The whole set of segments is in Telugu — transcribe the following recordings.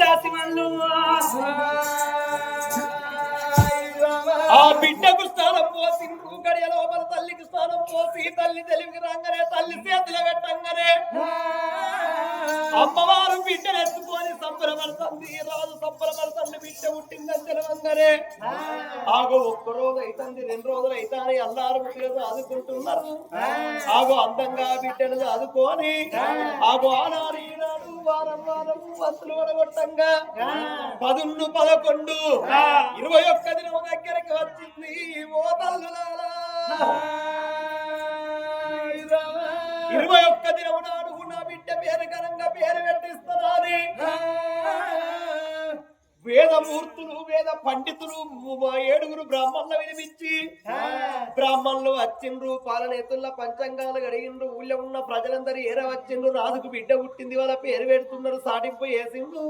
దాసిమల్లు ఆ బిడ్డకు స్నానం పోసి గడియ లోపల తల్లికి స్నానం పోసి తల్లి తెలివికి రంగనే తల్లి చేతులు పెట్టంగనే. అమ్మవారు ఎత్తుకొని సంబరపడుతుంది రాజు సంబరపడుతుంది బిడ్డ పుట్టిందని తెలవంగానే ఆగో ఒక్క రోజు అవుతుంది రెండు రోజులు అవుతాయి అల్లారు బిడ్డలు ఆదుకుంటున్నారు ఆగో అందంగా బిడ్డను ఆదుకొని ఆగో ఆనాడు ఈనాడు వారం వారం వంతులు వడగొట్టంగా పదున్ను పదకొండు ఇరవై ఒక్క దినం దగ్గరికి వచ్చింది ఓ తల్లులారా ఇరవై పండితులు మా ఏడుగురు బ్రాహ్మణుల వినిపించి బ్రాహ్మణులు వచ్చిండ్రు పాలనేతుల పంచంగాలు గడిగిండ్రు ఊళ్ళో ఉన్న ప్రజలందరూ ఏర వచ్చిండ్రు రాజుకు బిడ్డ పుట్టింది వాళ్ళ పేరు పెడుతున్నారు సాటింపు వేసిండ్రు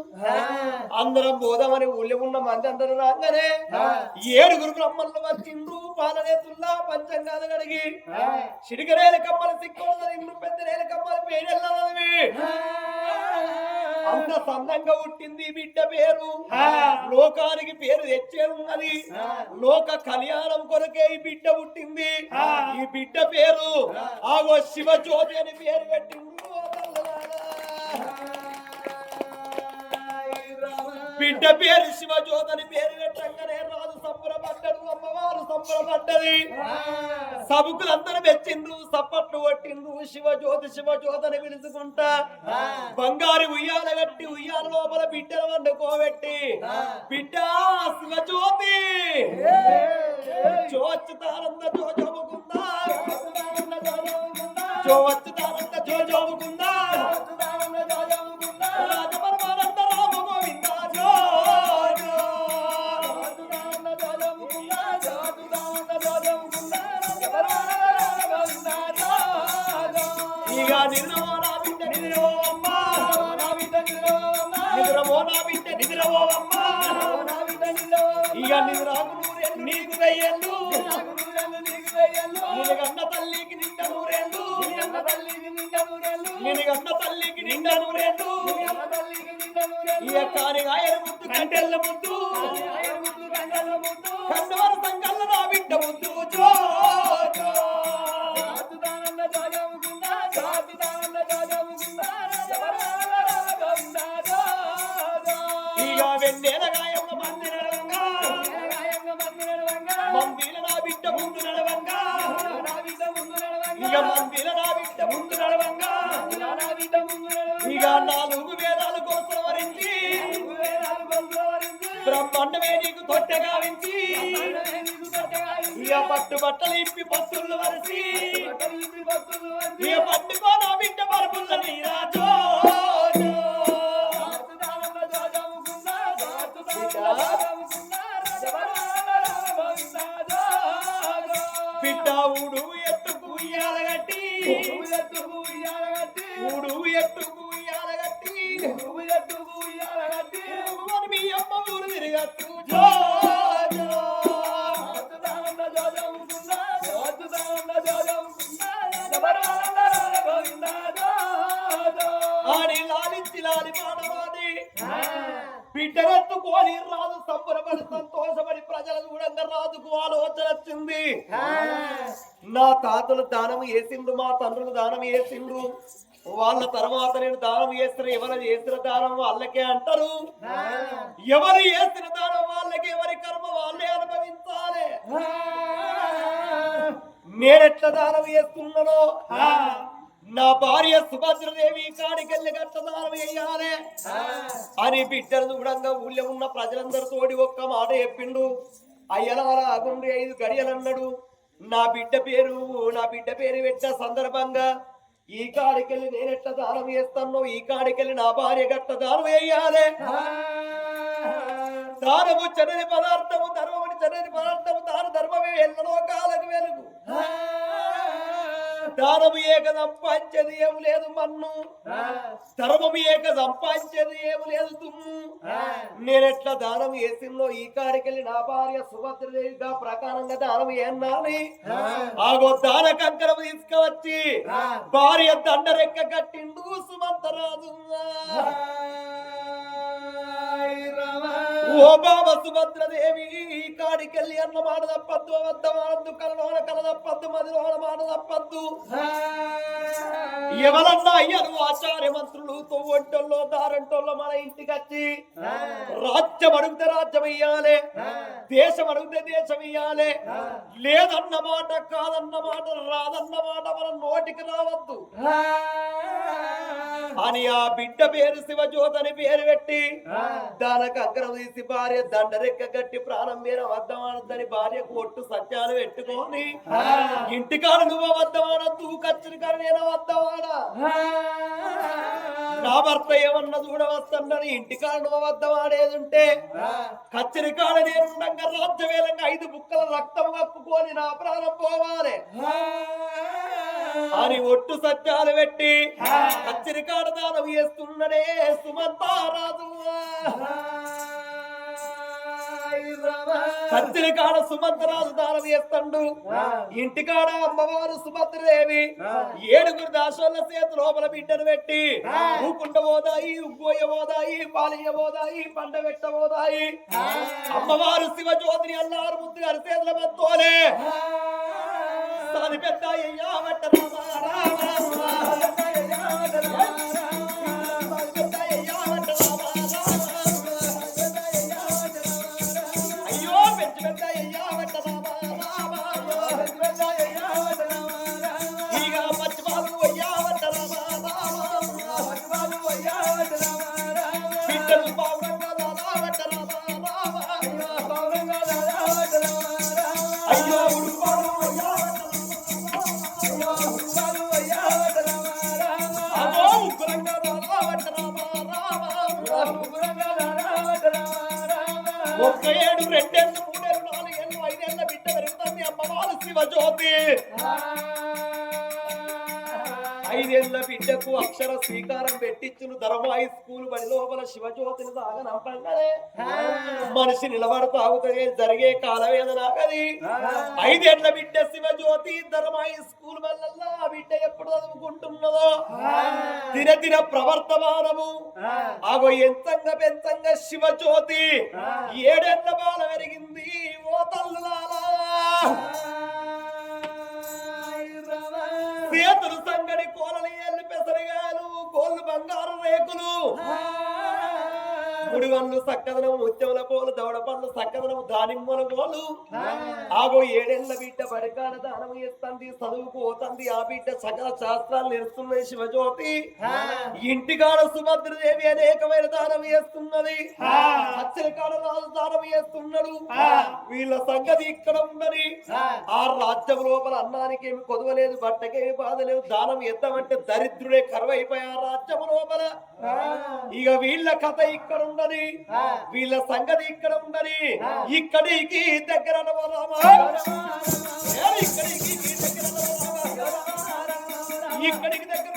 అందరం పోదామని ఊళ్ళో ఉన్న మంది అందరూ రాగానే ఏడుగురు బ్రహ్మలు వచ్చిండ్రు పాలనేతుల్లా పంచంగాలు గడిగి. చిడికరేల కమ్మల సిక్కులు ఇండ్రు పెద్ద రేల కమ్మల పేరెళ్ళవి అంత సందంగా పుట్టింది బిడ్డ పేరు. లోకానికి పేరు తెచ్చే ఉన్నది. లోక కళ్యాణం కొరకే ఈ బిడ్డ పుట్టింది ఈ బిడ్డ పేరు ఆగో శివజ్యోతి అని పేరు పెట్టిండు బిడ్డ పేరు శివజ్యోతి అని పేరు పెట్టంగానే రాజు సంబరపడ్డాడు అమ్మవారు సంబరపడ్డది. సబుకులందరూ మెచ్చిండ్రు సప్పట్లు కొట్టిండ్రు శివజ్యోతి శివజ్యోతి అని పిలుచుకుంటా బంగారు ఉయ్యాల కట్టి ఉయ్యాల లోపల బిడ్డను వండుకోబెట్టి. బిడ్డ శివజ్యోతి. చోచ్చుతానంద జోజోముకుందా చోచ్చుతానంద జోజోముకుందా ఇక నీకు దయ్యళ్ళు నినగన్న తల్లికి నిండ నూరేళ్ళు. నినగన్న తల్లికి నిండ నూరేళ్ళు. ఇక కానిగాయల ముద్దు కంటెల్ల ముద్దు. ఇక పట్టు బట్టలు ఇప్పి పత్తులు వరిసి. పట్టుకో నా బిడ్డ పరుపుల్ల నీరా ఆడి లాలించి లాలి పాడవాడి. బిడ్డనెత్తుకొని రాజు సంబరపడి సంతోషపడి ప్రజల చూడంగా రాజుకు ఆలోచన వచ్చింది. నా తాతలు దానం వేసిండు మా తండ్రులు దానం వేసిండ్రు. వాళ్ళ తర్వాత నేను దానం చేసిన ఎవరు చేసిన దానం వాళ్ళకే అంటారు. ఎవరు చేసిన దానం వాళ్ళకి ఎవరి కర్మ వాళ్ళే అనుభవించాలి. నేనెట్ల దానం చేస్తున్నానో నా భార్య సుభద్రదేవి కాడికెళ్ళి గట్ల వేయాలే వేయాలి అని బిడ్డలు చూడంగా ఊళ్ళో ఉన్న ప్రజలందరితోటి ఒక్క మాట చెప్పిండు. అయ్యలారా అగుండి ఐదు గడియలన్నాడు. నా బిడ్డ పేరు నా బిడ్డ పేరు పెట్ట సందర్భంగా ఈ కాడికెళ్ళి నేను ఎట్ట దానం వేస్తాను ఈ కాడికెళ్ళి నా భార్య గట్ట దానం వేయాలి దానము చెడని పదార్థము ధర్మముని చెడని పదార్థము దాన ధర్మమే ఎల్లలోకాలకు వెలుగు. దానము ఏక సంపాదించేది ఏమి లేదు మన్ను. ధర్మము ఏక సంపాదించేది ఏమి లేదు తుమ్ము. నేనెట్లా దానం చేసిందో ఈ కాడికెళ్ళి నా భార్య సుభద్రదేవిగా ప్రకారంగా దానం ఏనాలి ఆగో దాన కంకరం తీసుకువచ్చి భార్య దండరెక్క కట్టిండు సుమంతరాజు ఓ బాబా సుభద్రదేవి కాడికెళ్ళి అన్న మాట తప్పద్దు వద్ద మాడద్దు కలలోన కల తప్పద్దు మదిలోన మాట తప్పద్దు. ఎవరన్నా అయ్యారు ఆచార్య మంత్రులు తొవ్వంటోళ్ళు దారంటోళ్ళు మన ఇంటికి వచ్చి? రాజ్యం అడిగితే రాజ్యం ఇయ్యాలి దేశం అడిగితే దేశం ఇయ్యాలి. లేదన్న మాట కాదన్న మాట రాదన్న మాట మన నోటికి రావద్దు. అని ఆ బిడ్డ పేరు శివజ్యోతి పేరు పెట్టి దానికి అగ్రం తీసి భార్య దండరెక్క గట్టి ప్రాణం మీద వద్దమానద్దని భార్యకు ఒట్టు సత్యాలు పెట్టుకొని ఇంటికాడ నువ్వు వద్దమానద్దు కచ్చరి కాడ నేను వద్దవాడా నా భర్త ఏమన్నా చూడవస్తానని ఇంటికాడ నువ్వు కచ్చరి కాడ నేనుండగా రాజ్యవేలంగా ఐదు బుక్కల రక్తం కప్పుకొని నా ప్రాణం పోవాలి. అని ఒట్టు సత్యాలు పెట్టి కచ్చరి కాడ దానం చేస్తున్నడే సుమంతారాజు కచ్చరి కాడ సుమంతరాజు దానం చేస్తాడు. ఇంటికాడ అమ్మవారు సుభద్రదేవి. ఏడుగురు దాసోళ్ళ చేతి లోపల బిడ్డను పెట్టి ఊకుండ పోదాయి ఉగ్గోయ పోదాయి పాలియ పోదాయి పండ పెట్ట పోదాయి అమ్మవారు శివజ్యోతిని అల్లారు ముద్దు గారి చేతుల మత్తోలే పెద్ద అయ్యా స్వీకారం పెట్టించును ధర్మాయి స్కూల్ బడి లోపల శివజ్యోతిని సాగనంపంగానే మనిషి నిలబడుతూ ఆగుతుంది జరిగే కాలవేదన అది. ఐదేళ్ళ బిడ్డ శివజ్యోతి ధర్మాయి స్కూల్ వల్ల ఆ బిడ్డ ఎప్పుడు చదువుకుంటున్నదో. దిన దిన ప్రవర్తమానము. ఆగో ఎంతంగా పెంతంగా శివజ్యోతి. ఏడేళ్ళ బాల పెరిగింది ఓ తల్లులాలా గోల్డ్ బంగారు రేకులు. గుడి వన్ను సక్కదనం ముత్యముల పోలు దవడ పండ్లు సక్కదనం దానిమ్మల పోలు. ఆగో ఏడేళ్ళ బిడ్డ బడికాడ దానం చేస్తుంది చదువుకోతుంది ఆ బిడ్డ సకల శాస్త్రాలు నేర్చున్నది శివజ్యోతి. ఇంటికాడ సుభద్రదేవి అనేకమైన దానం చేస్తున్నది. అచ్చల కాడ రాజు దానం చేస్తున్నాడు. వీళ్ళ సంగతి ఇక్కడ ఉన్నది. ఆ. రాజ్యం లోపల అన్నానికి ఏమి కొదవలేదు బట్టకేమి బాధ లేదు దానం ఎత్తమంటే దరిద్రుడే కరువైపోయా రాజ్యం లోపల. ఇక వీళ్ళ కథ ఇక్కడ ఉన్నది. వీళ్ళ సంగతి ఇక్కడ ఉన్నది. ఇక్కడికి దగ్గర ఇక్కడికి దగ్గర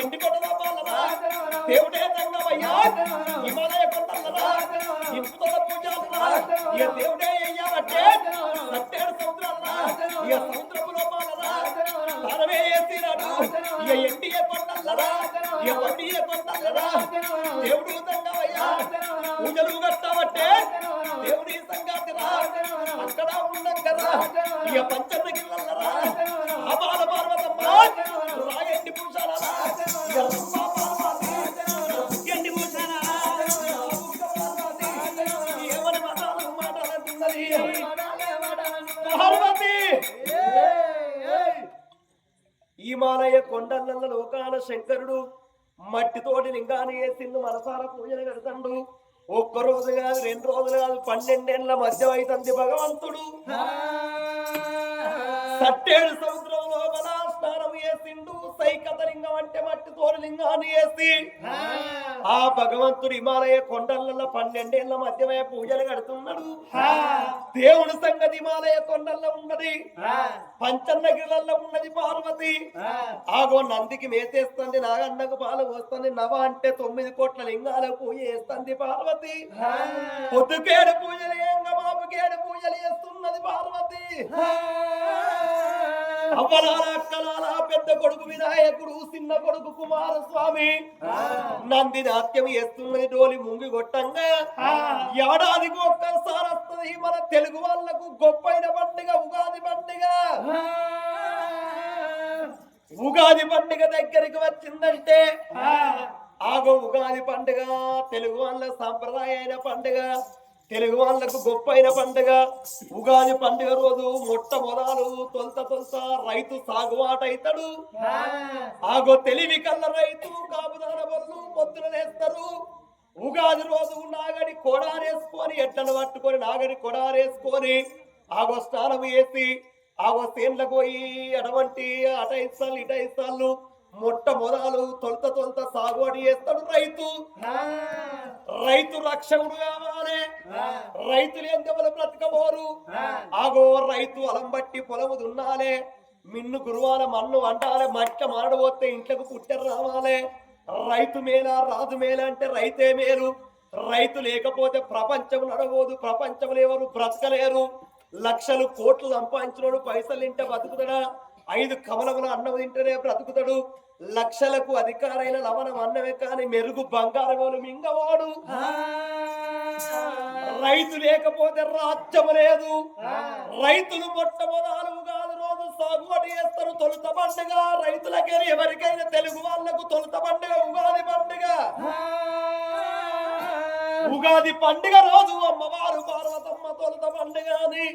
ఇక్కడికి దగ్గర దేవుడే తంగమయ్యా హిమాలయ కొండలరా ఇంపుతల పూజలరా ఇక దేవుడే అయ్యావంటే మట్టితోటి లింగాన్ని వేసిండు మనసార పూజలు కడతాడు. ఒక్క రోజు కాదు రెండు రోజులు కాదు పన్నెండేళ్ళ మధ్య అవుతుంది భగవంతుడు. సట్టేడు స్నానం చేసిండు సైకత లింగం అంటే మట్టితోటి లింగాన్ని వేసి ఆ. భగవంతుడు హిమాలయ కొండలలో పన్నెండేళ్ళ మధ్యమే పూజలు కడుతున్నాడు. దేవుడి సంగతి హిమాలయ కొండల్లో ఉన్నది. పంచన్నగిరిలలో ఉన్నది పార్వతి. ఆగో నందికి మేతేస్తుంది నాగన్నకు పాలు వస్తుంది నవ అంటే తొమ్మిది కోట్ల లింగాల పూజ చేస్తుంది పార్వతి. పొద్దుకేడు పూజలు ఏంగ బాబుకేడు పూజలు చేస్తున్నది పార్వతి. అవ్వలాల అక్కలాల పెద్ద కొడుకు వినాయకుడు చిన్న కొడుకు కుమారస్వామి. నంది నాట్యం చేస్తున్నది డోలి ముంగి కొట్టంగా. ఏడాదికి ఒక్కసారి వస్తుంది మన తెలుగు వాళ్ళకు గొప్పైన పండుగ ఉగాది పండుగ. ఉగాది పండుగ దగ్గరికి వచ్చిందంటే ఆగో ఉగాది పండుగ తెలుగు వాళ్ళ సాంప్రదాయమైన పండుగ. తెలుగు వాళ్ళకు గొప్పైన పండుగ. ఉగాది పండుగ రోజు మొట్టమొదలు తొలత తొలత రైతు సాగుబాటు అవుతాడు ఆగో తెలివి కళ్ళ రైతు కాపుదార బొల్లు పొద్దున ఉగాది రోజు నాగడి కొడారేసుకొని ఎడ్లను పట్టుకొని నాగడి కొడారేసుకొని ఆగో స్నానం వేసి ఆగో సేన్లకు పోయి అటువంటి అట ఇస్తాలు ఇట మొట్టమొదలు తొలత తొలత సాగుబడి చేస్తాడు రైతు. రైతు రక్షకుడు కావాలి. రైతులు ఎంతవల బ్రతకబోరు? ఆగో రైతు అలం బట్టి పొలము దున్నాలే. మిన్ను గురువాల మన్ను అంటాలే. మట్ట మారడబోతే ఇంట్లోకి పుట్టెర రావాలే. రైతు మేలా రాజు మేల అంటే రైతే మేలు. రైతు లేకపోతే ప్రపంచం నడవదు. ప్రపంచంలో ఎవరు బ్రతకలేరు. లక్షలు కోట్లు సంపాదించినోడు పైసలు తింటే బతుకుతాడా? ఐదు కమలముల అన్నం తింటేనే బ్రతుకుతాడు. లక్షలకు అధికారైన లవణం అన్నమే కానీ మెరుగు బంగారం మింగవాడు. రైతు లేకపోతే రాజ్యం లేదు. రైతులు మొట్టమొదలు కాదు రోజు సాగుబడి చేస్తారు తొలుత పండుగ. రైతులకే ఎవరికైనా తెలుగు వాళ్ళకు తొలుత పండుగ ఉగాది పండుగ. ఉగాది పండుగ రోజు అమ్మవారు పార్వతమ్మ తొలుత పండుగ అని.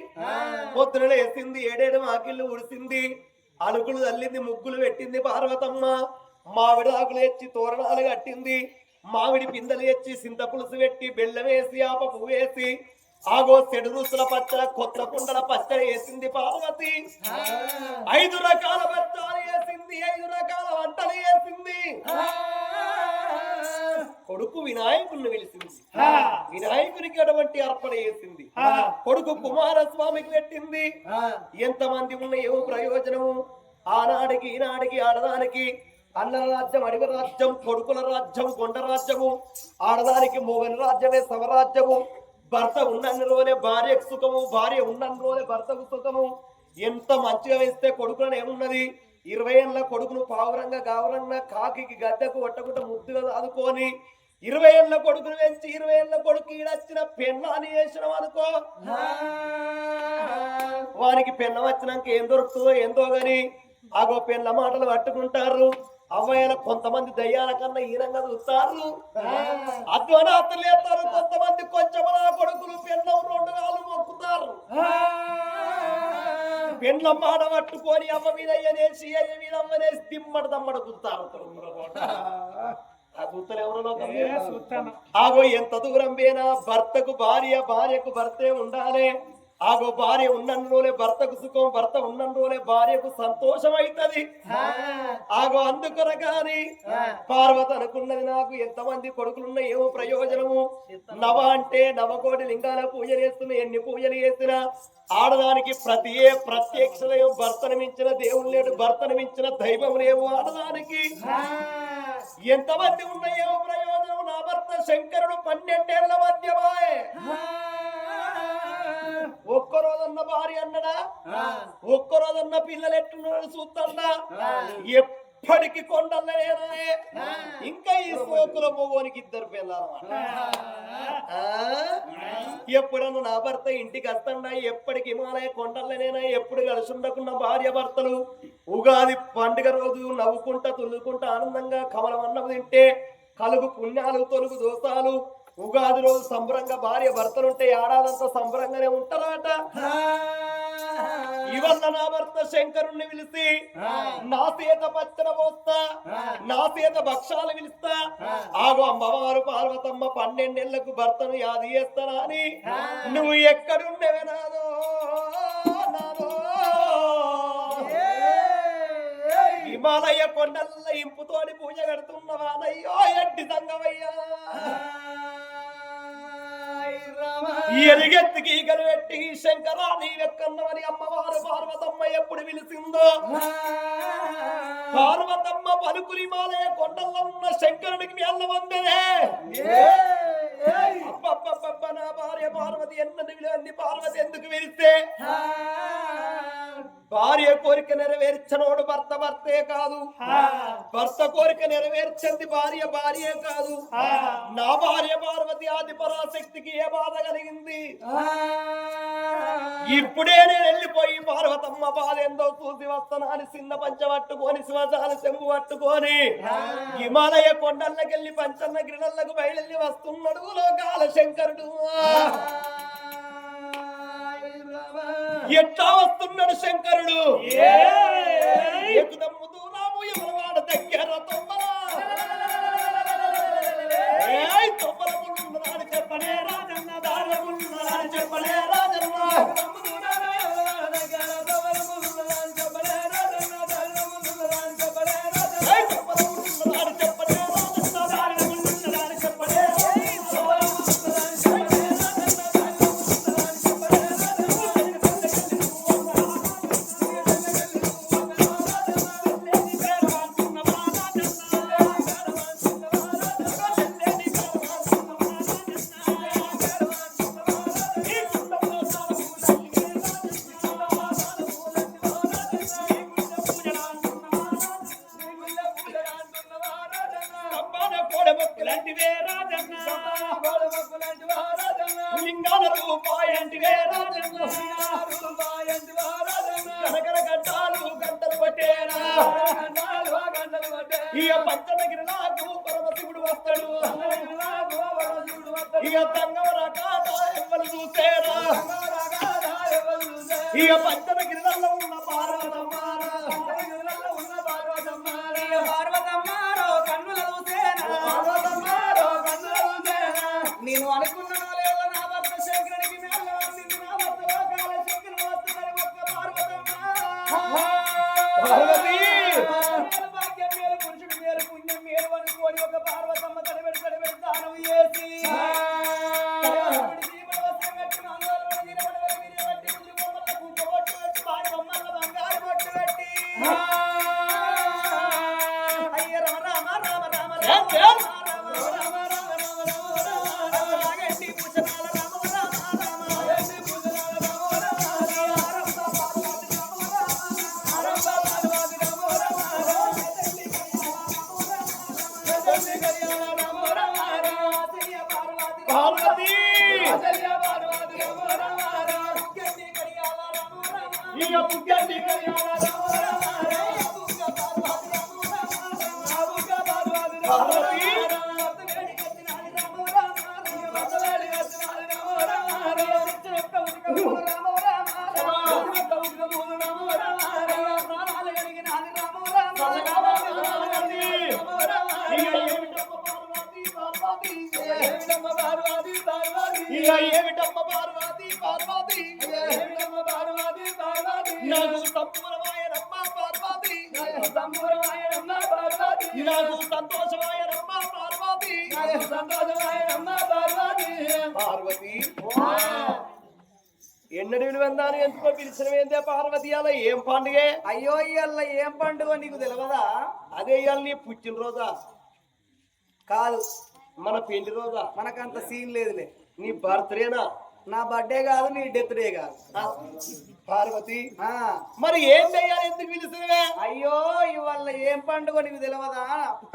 పొద్దున లేసింది ఏడేడు మాకిళ్ళు ఉడిసింది. అలుకులు తల్లింది ముగ్గులు పెట్టింది పార్వతమ్మ. మామిడి ఆకులు ఎచ్చి తోరణాలు కట్టింది. మామిడి పిందెలు ఎచ్చి సింత పులుసు పెట్టి బెల్లం వేసి ఆప పువ్వు వేసి ఆగో చెడు రుసుల పచ్చడి కొత్త కుండల పచ్చడి వేసింది పార్వతి. ఐదు రకాల బచ్చాలు వేసింది ఐదు రకాల వంటలు వేసింది. కొడుకు వినాయకుడిని పిలిచింది వినాయకునికి అటువంటి అర్పణ చేసింది. కొడుకు కుమారస్వామికి పెట్టింది. ఎంతమంది ఉన్న ఏమో ప్రయోజనము. ఆనాడికి ఈనాడికి ఆడదానికి. అన్నల రాజ్యం అడవి రాజ్యం కొడుకుల రాజ్యం కొండ రాజ్యము. ఆడదానికి మోగని రాజ్యమే సమరాజ్యము. భర్త ఉన్నన్ని రోజులే భార్యకు సుఖము భార్య ఉన్నన్ని రోజులే భర్తకు సుఖము. ఎంత మంచిగా వేస్తే కొడుకులను ఏమున్నది? ఇరవై ఏళ్ళ కొడుకును పావురంగా గావరంగా కాకి గద్దెకు కొట్టకుండా ముద్దుగా ఆదుకొని ఇరవై ఏళ్ళ కొడుకును పెంచి ఇరవై ఏళ్ళ కొడుకు ఈడొచ్చిన పెన్నాని వేసినాం అనుకో. వానికి పెన్న వచ్చినాక ఏం దొరుకుతుందో ఏందో గాని ఆగో పెన్న మాటలు పట్టుకుంటారు. అవ్వయ్యల కొంతమంది దయ్యాల కన్నా ఈనంగా చూస్తారు. అధ్వనాథులు లేస్తారు కొంతమంది కొంచెం నా కొడుకులు పెన్నం రెండు కాళ్ళు మొక్కుతారు. పెండ్ల మాట పట్టుకొని అమ్మ మీద అయ్యనేసి అయ్య మీద అమ్మనేసి దిమ్మడి దమ్మడి మీద? ఆగో ఎంత దూరం పోయినా భర్తకు భార్య భార్యకు భర్తే ఉండాలి. ఆగో భార్య ఉన్నందులోనే భర్తకు సుఖం భర్త ఉన్నందులోనే భార్యకు సంతోషం అవుతుంది ఆగో అందుకొరగాని పార్వత అనుకున్నది నాకు ఎంతమంది కొడుకులున్న ఏమో ప్రయోజనము? నవ అంటే నవకోటి లింగాల పూజ చేస్తున్నా ఎన్ని పూజలు చేసినా ఆడదానికి ప్రతి ఏ ప్రత్యక్ష భర్తను మించిన దేవుడు లేడు భర్తను మించిన దైవం లేవు ఆడదానికి. ఎంతమంది ఉన్న ఏమో ప్రయోజనం? నా భర్త శంకరుడు పన్నెండేళ్ళ మధ్యమాయే. భార్య అన్నడా? ఒక్క రోజన్న పిల్లలు ఎట్టున్నాడు చూస్తాడా? ఎప్పటికి కొండలేదే ఇంకా ఈ సోకుల మొగోనికి ఇద్దరు పిల్లలన్నమాట ఎప్పుడన్నా నా భర్త ఇంటికి వస్తాడా? ఎప్పటికి హిమాలయ కొండలనేనా ఎప్పుడు కలిసి ఉండకున్న భార్య భర్తలు? ఉగాది పండుగ రోజు నవ్వుకుంటా తుల్లుకుంటా ఆనందంగా కమలం అన్నం తింటే కలుగు పుణ్యాలు తొలుగు దోషాలు ఉగాది రోజు సంబరంగా భార్య భర్తలుంటే ఏడాదంతా సంబరంగానే ఉంటారట. ఇవల్ల నా భర్త శంకరుణ్ణి పిలిచి నా చేత పచ్చన పోస్తా నా చేత భక్షాలు పిలుస్తా. ఆగో అమ్మవారు పార్వతమ్మ పన్నెండేళ్ళకు భర్తను యాది చేస్తానా అని నువ్వు ఎక్కడుండేవే నాదో నాదో. హిమాలయ కొండల్ల ఇంపుతోని పూజ కడుతున్నవానయ్యో ఎడ్డి సంగమయ్యా. ఎరిగెత్తికి ఈగలు పెట్టి శంకరా నీవెక్కన్నవని అమ్మవారు పార్వతమ్మ ఎప్పుడు పిలిచిందో? పార్వతమ్మ పలుకులి మాలయ కొండల్లో ఉన్న శంకరుడికి మీ అన్న వందనే అబ్బబ్బబ్బబ్బ నా భార్య పార్వతి ఎన్నని విలువని పార్వతి ఎందుకు విరిస్తే? భార్య కోరిక నెరవేర్చనోడు భర్త భర్తే కాదు. భర్త కోరిక నెరవేర్చంది భార్య భార్యే కాదు. నా భార్య పార్వతి ఆది పరాశక్తికి ఏ బాధ కలిగింది? ఇప్పుడే నేను వెళ్ళిపోయి పార్వతమ్మ బాధ ఏందో చూసి వస్తానని చిన్న పంచ పట్టుకొని శివజాల చెంబు పట్టుకొని హిమాలయ కొండల్లకెళ్ళి పంచన్న గిరినల్లకు బయలుదేరి వస్తున్నాడు లోకాల శంకరుడు. ఎట్లా వస్తున్నాడు శంకరుడు? ఎన్నడి విలువందాను ఎంచుకో పిలిచినవేందే పార్వతి అలా ఏం పండుగే? అయ్యో ఇయ్యాల ఏం పండుగ నీకు తెలియదా అదే ఇవాళ నీ పుట్టినరోజా. కాదు. మన పెళ్ళి రోజా మనకంత సీన్ లేదులే. నీ బర్త్డేనా? నా బర్త్డే కాదు నీ డెత్ డే కాదు. పార్వతి. మరి ఏం చేయాలి ఎందుకు పిలిచినవే అయ్యో ఇవాళ ఏం పండుగ నీకు తెలియదా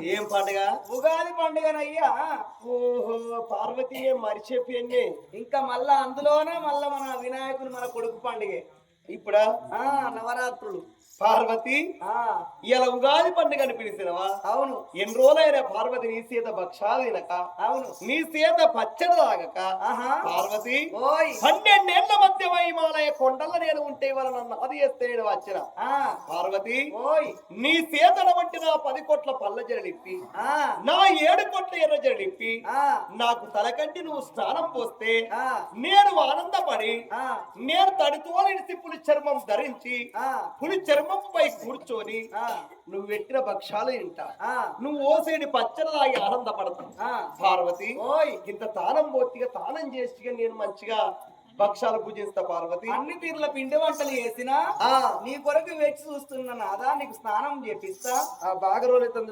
ఏం పండుగ? ఉగాది పండుగనయ్యా. ఓహో పార్వతి ఏం మరిచెప్పింది ఇంకా మళ్ళా అందులోనే? మళ్ళా మన వినాయకుని మన కొడుకు పండుగే. ఇప్పుడా? ఆ నవరాత్రులు. పార్వతి ఇలా ఉగాది పండుగని పిలిచినవా? అవును. ఎన్ని రోజులైన పార్వతి నీ సీత భక్షాలు తినక అవును. నీ సీత పచ్చడి తాగక పార్వతి ఓయ్. పన్నెండేళ్ళ మధ్య హిమాలయ కొండల నేను ఉంటే వల్ల నన్ను అది చేస్తే నేను వచ్చిన. పార్వతి ఓయ్. నీ సీతల వంటి నా పది కోట్ల పళ్ళ ఆ. నా ఏడు కోట్ల ఎర్ర ఆ. నాకు తలకంటి నువ్వు స్నానం పోస్తే ఆ. నేను ఆనందపడి ఆ. నేను తడితోలిడిసి పులి చర్మం ధరించి ఆ. పులి చర్మముపై కూర్చొని నువ్వు పెట్టిన భక్షాలు ఆ. నువ్వు ఓసేడి పచ్చడి తాగి ఆనందపడతావు పార్వతి ఓయ్. ఇంత తానం పోతిగా తానం చేసి నేను మంచిగా భక్షాలు పూజిస్తా పార్వతి. అన్ని తీర్ల పిండి వంటలు చేసినా ఆ. నీ కొరకు వేచి చూస్తున్నా నాదా నీకు స్నానం చేపిస్తా. ఆ బాగా రోజులైతుంది